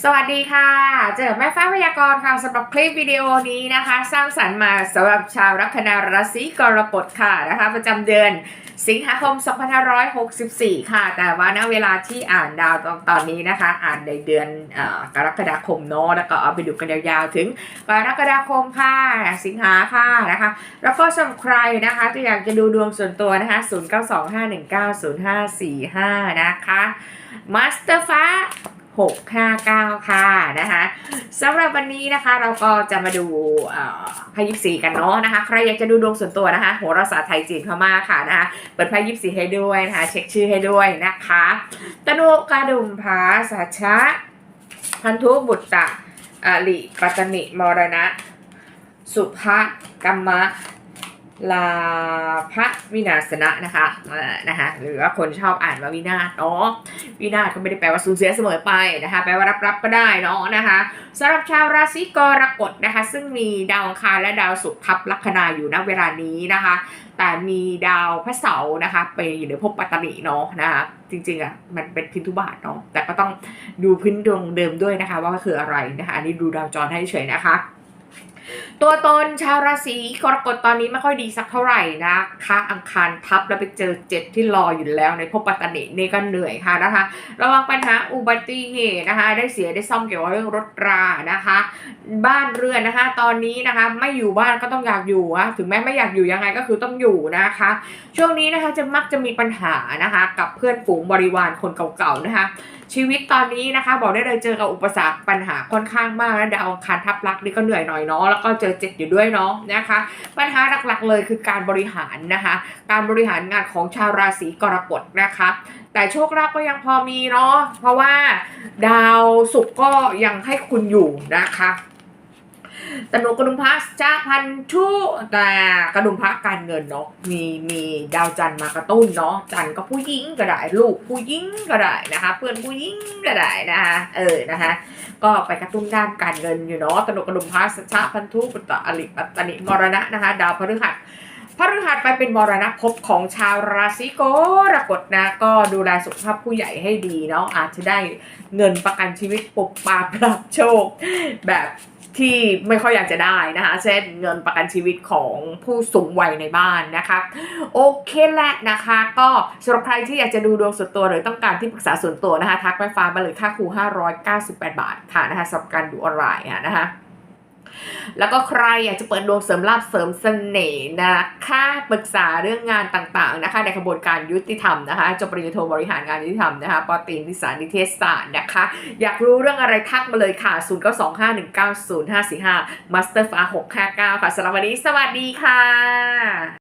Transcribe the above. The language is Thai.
สวัสดีค่ะ เจอแม่ฟ้าพยากรณ์ค่ะสำหรับคลิปวิดีโอนี้นะคะ สร้างสรรค์มาสำหรับชาวลัคนาราศีกรกฎค่ะนะคะประจำเดือนสิงหาคม 2564 ค่ะ แต่ว่าณเวลาที่อ่านดาวตอนตอนนี้นะคะ อ่านในเดือนอกรกฎาคมเนาะแล้วก็เอาไปดูกันยาวๆ ถึงกรกฎาคมค่ะสิงหาค่ะนะคะ แล้วก็สำหรับใครนะคะที่อยากจะดูดวงส่วนตัวนะคะ 0925190545 นะคะมาสเตอร์ฟ้า 659 ค่ะนะคะสำหรับวันนี้นะคะเราก็จะมาดูเอ่อไพ่ยิปซีกันเนาะนะคะ ใครอยากจะดูดวงส่วนตัวนะคะ โหราศาสตร์ไทยจีนพม่าค่ะนะคะเปิดไพ่ยิปซีให้ด้วยนะคะ เช็คชื่อให้ด้วยนะคะตนุกาดุมพาสัชะ พันธุบุตตะอลิปัตตนิมรณะ สุภะกัมมะ ลาพระวินาศนะนะคะอ่านะคะหรือว่าคนชอบอ่านว่าวินาศเนาะวินาศก็ไม่ได้แปลว่าสูญเสียเสมอไปนะคะแปลว่ารับรับก็ได้เนาะนะคะสำหรับชาวราศีกรกฎนะคะ ซึ่งมีดาวคารและดาวศุกร์ทับลัคนาอยู่ณเวลานี้นะคะ แต่มีดาวพระเสาร์นะคะไปอยู่ในภพปัตตนิเนาะนะคะจริงๆอะมันเป็นพินทุบาทเนาะแต่ก็ต้องดูพื้นดวงเดิมด้วยนะคะ ว่าคืออะไรนะคะอันนี้ดูดาวจรให้เฉยนะคะ ตัวตนชาวราศีกรกฎตอนนี้ไม่ค่อยดีสักเท่าไหร่นะคะอังคารทับแล้วไปเจอเจ็ดที่รออยู่แล้วในภพปัตตนินี่ก็เหนื่อยค่ะนะคะ ระวังปัญหาอุบัติเหตุนะคะ ได้เสียได้ซ่อมเกี่ยวกับเรื่องรถรานะคะ บ้านเรือนนะคะ ตอนนี้นะคะไม่อยู่บ้านก็ต้องอยากอยู่อะถึงแม้ไม่อยากอยู่ยังไงก็คือต้องอยู่นะคะ ช่วงนี้นะคะจะมักจะมีปัญหานะคะ กับเพื่อนฝูงบริวารคนเก่าๆนะคะ ชีวิตตอนนี้นะคะ บอกได้เลยเจอกับอุปสรรคปัญหาค่อนข้างมากนะดาวอังคารทับลักนี่ก็เหนื่อยหน่อยเนาะแล้วก็เจอเจ็ดอยู่ด้วยเนาะนะคะ ปัญหาหลักๆเลยคือการบริหารนะคะ การบริหารงานของชาวราศีกรกฎนะคะ แต่โชคลาภก็ยังพอมีเนาะเพราะว่าดาวศุกร์ก็ยังให้คุณอยู่นะคะ ตนุกระดุมพระจ้าพันธุแต่กระดุมพระการเงินเนาะมีมีดาวจันทร์มากระตุ้นเนาะจันทร์ก็ผู้หญิงก็ได้ลูกผู้หญิงก็ได้นะคะ เพื่อนผู้หญิงก็ได้นะคะเออนะคะก็ไปกระตุ้นด้านการเงินอยู่เนาะตนุกระดุมพระสัชาพันธุปุตตะอลิปัตตนิมรณะนะคะ ดาวพฤหัสพฤหัสไปเป็นมรณะภพของชาวราศีกรกฎนะก็ดูแลสุขภาพผู้ใหญ่ให้ดีเนาะอาจจะได้เงินประกันชีวิตปุบปาบรับโชค แบบ ที่ไม่ค่อยอยากจะได้นะคะเช่นเงินประกันชีวิตของผู้สูงวัยในบ้านนะคะโอเคแหละนะคะ ก็สำหรับใครที่อยากจะดูดวงส่วนตัวหรือต้องการที่ปรึกษาส่วนตัวนะคะ ทักไปฟ้ามาเลยค่าครู598 บาทค่ะนะคะสำหรับการดูออนไลน์อะนะคะ แล้วก็ใครอยากจะเปิดดวงเสริมลาบเสริมเสน่ห์นะคะปรึกษาเรื่องงานต่างๆนะคะในกระบวนการยุติธรรมนะคะจบปริญญาโทบริหารงานยุติธรรมนะคะปอตรีนิสานนิเทศศาสตร์นะคะ อยากรู้เรื่องอะไรทักมาเลยค่ะ 0 9 2 5 1 9 0 5 4 5 Master ฟ้า659 ค่ะสำหรับวันนี้สวัสดีค่ะ